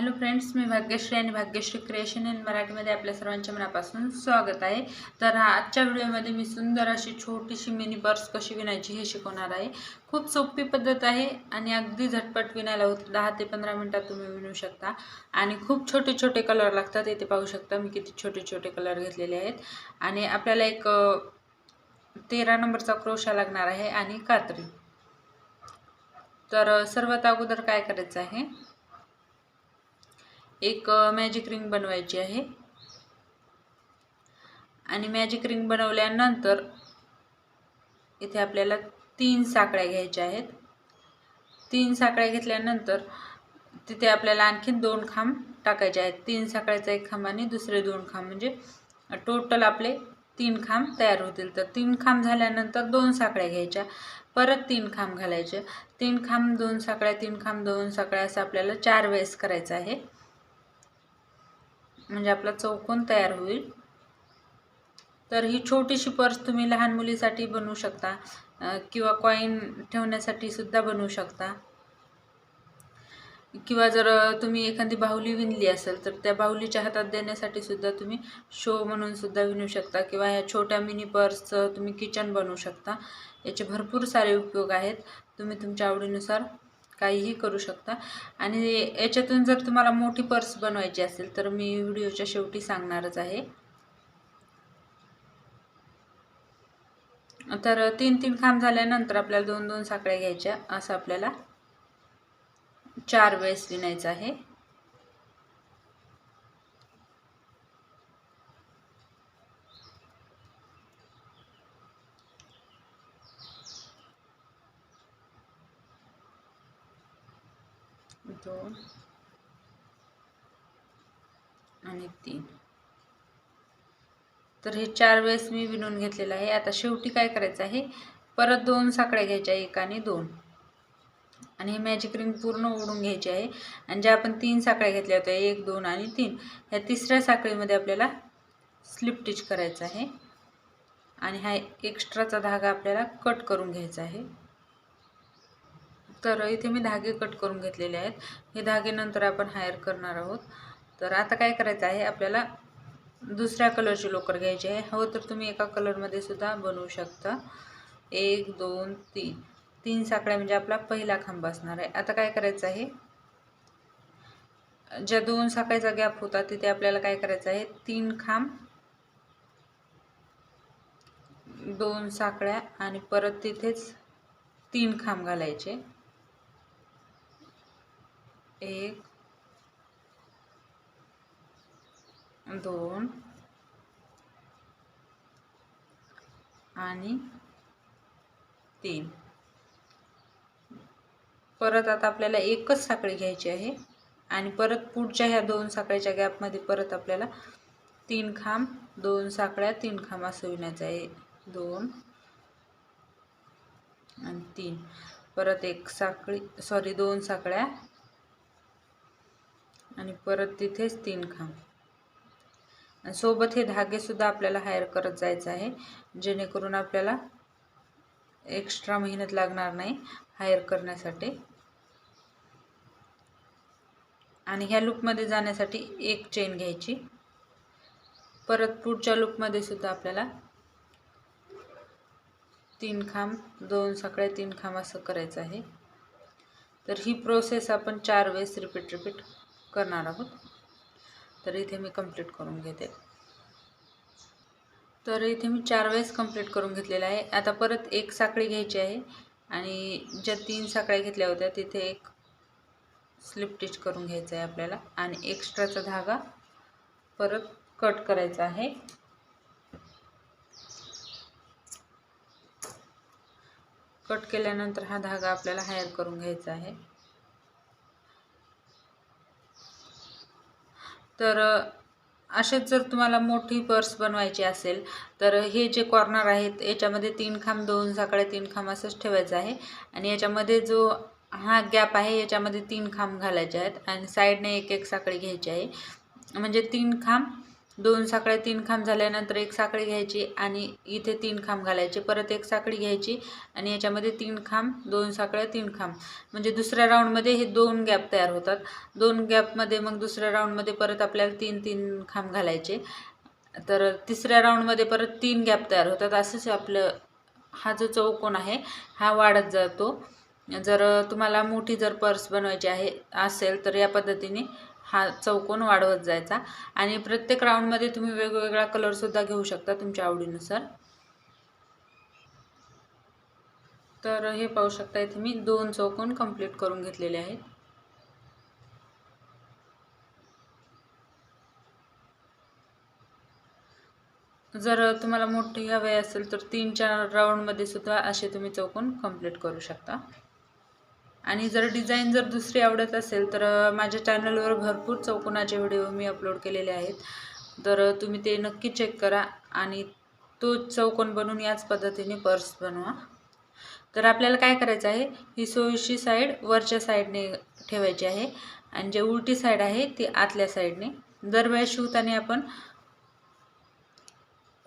Hello friends मी भाग्यश्री आणि Bhagyashree creation in मराठीमध्ये आपल्या सर्वांच्या मनापासून स्वागत आहे. तर हा आजच्या व्हिडिओमध्ये मी सुंदर अशी छोटीशी मिनी पर्स कशी विणायची हे शिकवणार आहे. खूप सोपी पद्धत आहे आणि अगदी झटपट विणायला होत. दहा ते पंधरा मिनटात तुम्ही विणू शकता. आणि खूप छोटे छोटे कलर लागतात इथे पाहू शकता मी किती छोटे छोटे कलर घेतलेले आहेत. आणि आपल्याला एक तेरा नंबरचा क्रोशा लागणार आहे आणि कात्री. तर सर्वात अगोदर काय करायचं आहे? एक मॅजिक रिंग बनवायची आहे. आणि मॅजिक रिंग बनवल्यानंतर इथे आपल्याला तीन साकळ्या घ्यायच्या आहेत. तीन साकळ्या घेतल्यानंतर तिथे आपल्याला आणखीन दोन खांब टाकायचे आहेत. तीन साकळ्याचा एक खांब आणि दुसरे दोन खांब. म्हणजे टोटल आपले तीन खांब तयार होतील. तर तीन खांब झाल्यानंतर दोन साकळ्या घ्यायच्या. परत तीन खांब घालायचे. तीन खांब दोन साकळ्या तीन खांब दोन साकळ्या असं आपल्याला चार वेळेस करायचं आहे. म्हणजे आपला चौकोन तयार होईल. तर ही छोटीशी पर्स तुम्ही लहान मुलीसाठी बनवू शकता किंवा कॉईन ठेवण्यासाठी सुद्धा बनवू शकता. किंवा जर तुम्ही एखादी बाहुली विणली असेल तर त्या बाहुलीच्या हातात देण्यासाठी सुद्धा तुम्ही शो म्हणून सुद्धा विणू शकता किंवा ह्या छोट्या मिनी पर्सचं तुम्ही किचन बनवू शकता. याचे भरपूर सारे उपयोग आहेत. तुम्ही तुमच्या आवडीनुसार काहीही करू शकता. आणि याच्यातून जर तुम्हाला मोठी पर्स बनवायची असेल तर मी व्हिडिओच्या शेवटी सांगणारच आहे. तर तीन तीन खांब झाल्यानंतर आपल्याला दोन दोन साखळ्या घ्यायच्या असं आपल्याला चार वेळेस विणायचं आहे. दोन आणि तीन तर हे चार वेळेस मी विणून घेतलेलं आहे. आता शेवटी काय करायचं आहे? परत दोन साकड्या घ्यायच्या एक आणि दोन. आणि हे मॅजिक रिंग पूर्ण ओढून घ्यायची आहे. आणि ज्या आपण तीन साकड्या घेतल्या होत्या एक दोन आणि तीन ह्या तिसऱ्या साखळीमध्ये आपल्याला स्लिप टिच करायचं आहे. आणि हा एक्स्ट्राचा धागा आपल्याला कट करून घ्यायचा आहे. तर इथे मी धागे कट करून घेतलेले आहेत. हे धागे नंतर आपण हायर करणार आहोत. तर आता काय करायचं आहे? आपल्याला दुसऱ्या कलरची लोकर घ्यायची आहे. हवं तर तुम्ही एका कलरमध्ये सुद्धा बनवू शकता. एक दोन तीन. तीन साकळ्या म्हणजे आपला पहिला खांब असणार आहे. आता काय करायचं आहे? ज्या दोन साखळ्याचा गॅप होता तिथे आपल्याला काय करायचं आहे? तीन खांब दोन साखळ्या आणि परत तिथेच तीन खांब घालायचे. एक दोन आणि तीन. परत आता आपल्याला एकच साखळी घ्यायची आहे आणि परत पुढच्या ह्या दोन साखळीच्या गॅपमध्ये परत आपल्याला तीन खांब दोन साखळ्या तीन खांब असं विणायचं आहे. दोन आणि तीन. परत एक साखळी सॉरी दोन साखळ्या आणि परत तिथेच तीन खांब. सोबत हे धागेसुद्धा आपल्याला हायर करत जायचं आहे. जेणेकरून आपल्याला एक्स्ट्रा मेहनत लागणार नाही हायर करण्यासाठी. आणि ह्या लूपमध्ये जाण्यासाठी एक चेन घ्यायची. परत पुढच्या लूपमध्ये सुद्धा आपल्याला तीन खांब दोन सकाळी तीन खांब असं करायचं आहे. तर ही प्रोसेस आपण चार वेळेस रिपीट रिपीट करणार आहोत. तर इथे मी कंप्लीट करून घेते. तर इथे मी चार वेळेस कंप्लीट करून घेतलेलं आहे. आता परत एक साखळी घ्यायची आहे आणि ज्या तीन साखळ्या घेतल्या होत्या तिथे एक स्लिप टिच करून घ्यायचं आहे आपल्याला आणि एक्स्ट्राचा धागा परत कट करायचा आहे. कट केल्यानंतर हा धागा आपल्याला हायर करून घ्यायचा आहे. तर असेच जर तुम्हाला मोठी पर्स बनवायची असेल तर हे जे कॉर्नर आहेत याच्यामध्ये तीन खांब दोन साकळ्या तीन खांब असंच ठेवायचं आहे. आणि याच्यामध्ये जो हा गॅप आहे याच्यामध्ये तीन खांब घालायचे आहेत. आणि साईडने एक एक साखळी घ्यायची आहे. म्हणजे तीन खांब दोन साखळ्या तीन खांब झाल्यानंतर एक साखळी घ्यायची आणि इथे तीन खांब घालायचे. परत एक साखळी घ्यायची आणि याच्यामध्ये तीन खांब दोन साखळ्या तीन खांब. म्हणजे दुसऱ्या राऊंडमध्ये हे दोन गॅप तयार होतात. दोन गॅपमध्ये मग दुसऱ्या राऊंडमध्ये परत आपल्याला तीन तीन खांब घालायचे. तर तिसऱ्या राऊंडमध्ये परत तीन गॅप तयार होतात. असंच आपलं हा जो चौकोन आहे हा वाढत जातो. जर तुम्हाला मोठी जर पर्स बनवायची आहे असेल तर या पद्धतीने हा चौकोन वाढवत जायचा. आणि प्रत्येक राऊंडमध्ये तुम्ही वेगवेगळा कलरसुद्धा घेऊ शकता तुमच्या आवडीनुसार. तर हे पाहू शकता इथे मी दोन चौकोन कंप्लीट करून घेतलेले आहेत. जर तुम्हाला मोठी हवे असेल तर तीन चार राऊंडमध्ये सुद्धा असे तुम्ही चौकोन कंप्लीट करू शकता. आणि जर डिझाईन जर दुसरी आवडत असेल तर माझ्या चॅनलवर भरपूर चौकोनाचे व्हिडिओ मी अपलोड केलेले आहेत. तर तुम्ही ते नक्की चेक करा आणि तो चौकोन बनवून याच पद्धतीने पर्स बनवा. तर आपल्याला काय करायचं आहे ही सोयीशी साईड वरच्या साईडने ठेवायची आहे आणि जे उलटी साईड आहे ती आतल्या साईडने. दरवेळेस शिवताना आपण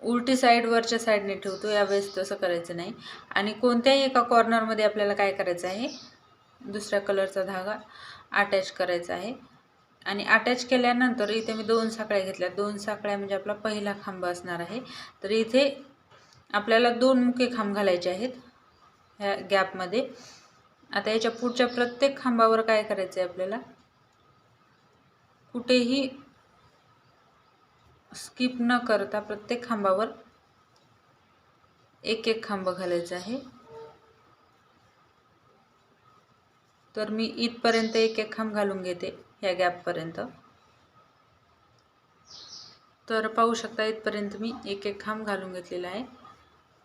उलटी साईड वरच्या साईडने ठेवतो यावेळेस तसं करायचं नाही. आणि कोणत्याही एका कॉर्नरमध्ये आपल्याला काय करायचं आहे दुसऱ्या कलरचा धागा अटॅच करायचा आहे. आणि अटॅच केल्यानंतर इथे मी दोन साखळ्या घेतल्या. दोन साखळ्या म्हणजे आपला पहिला खांब असणार आहे. तर इथे आपल्याला दोन मुके खांब घालायचे आहेत ह्या गॅपमध्ये आता याच्या पुढच्या प्रत्येक खांबावर काय करायचं आहे आपल्याला? कुठेही स्किप न करता प्रत्येक खांबावर एक एक खांब घालायचा आहे. तर मी इथपर्यंत एक एक खांब घालून घेते ह्या गॅपपर्यंत. तर पाहू शकता इथपर्यंत मी एक एक खांब घालून घेतलेला आहे.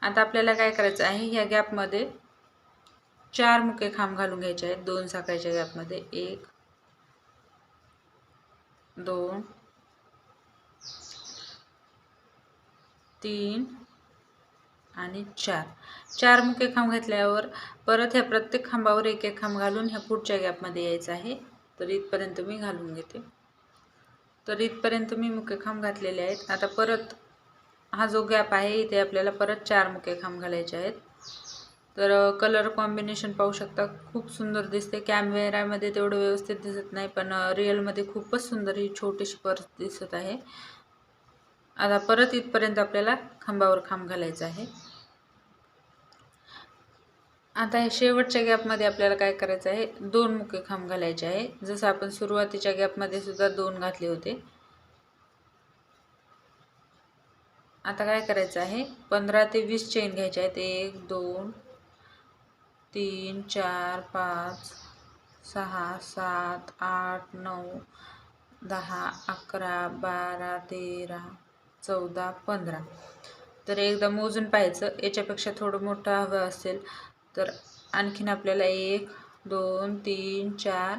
आता आपल्याला काय करायचं आहे ह्या गॅपमध्ये चार मुके खांब घालून घ्यायचे आहेत दोन साखळीच्या गॅपमध्ये. एक दोन तीन आणि चार. चार मुके खांब घातल्यावर परत ह्या प्रत्येक खांबावर एक एक खांब घालून ह्या पुढच्या गॅपमध्ये यायचं आहे. तर इथपर्यंत मी घालून घेते. तर इथपर्यंत मी मुके खांब घातलेले आहेत. आता परत हा जो गॅप आहे इथे आपल्याला परत चार मुके खांब घालायचे आहेत. तर कलर कॉम्बिनेशन पाहू शकता खूप सुंदर दिसते. कॅमेऱ्यामध्ये तेवढं व्यवस्थित दिसत नाही पण रिअलमध्ये खूपच सुंदर ही छोटीशी पर्स दिसत आहे. आता परत इथपर्यंत आपल्याला खांबावर खांब घालायचा आहे. आता हे शेवटच्या गॅपमध्ये आपल्याला काय करायचं आहे? दोन मुके खांब घालायचे आहे. जसं आपण सुरुवातीच्या गॅपमध्ये सुद्धा दोन घातले होते. आता काय करायचं आहे? पंधरा ते वीस चेन घ्यायचे आहेत. एक दोन तीन चार पाच सहा सात आठ नऊ दहा अकरा बारा तेरा चौदा पंधरा. तर एकदा मोजून पाहायचं. याच्यापेक्षा थोडं मोठं हवं असेल. तर आणखीन आपल्याला एक दोन तीन चार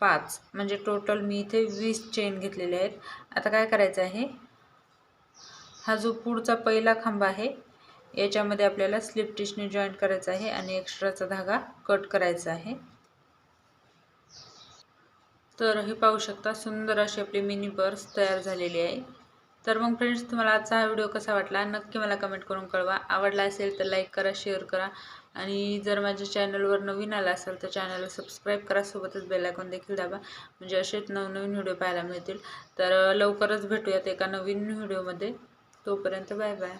पाच. म्हणजे टोटल मी इथे वीस चेन घेतलेले आहेत. आता काय करायचं आहे? हा जो पुढचा पहिला खांबा आहे याच्यामध्ये आपल्याला स्लिप टिशने जॉईंट करायचा आहे आणि एक्स्ट्राचा धागा कट करायचा आहे. तर हे पाहू शकता सुंदर अशी आपली मिनी पर्स तयार झालेली आहे. तर मग फ्रेंड्स तुम्हाला आजचा हा व्हिडिओ कसा वाटला? नक्की मला कमेंट करून कळवा. आवडला असेल तर लाईक करा शेअर करा. आणि जर माझ्या चॅनलवर नवीन आला असेल तर चॅनलला सबस्क्राईब करा. सोबतच बेलायकॉन देखील दाबा. म्हणजे असेच नवनवीन व्हिडिओ पाहायला मिळतील. तर लवकरच भेटूयात एका नवीन व्हिडिओमध्ये तोपर्यंत बाय बाय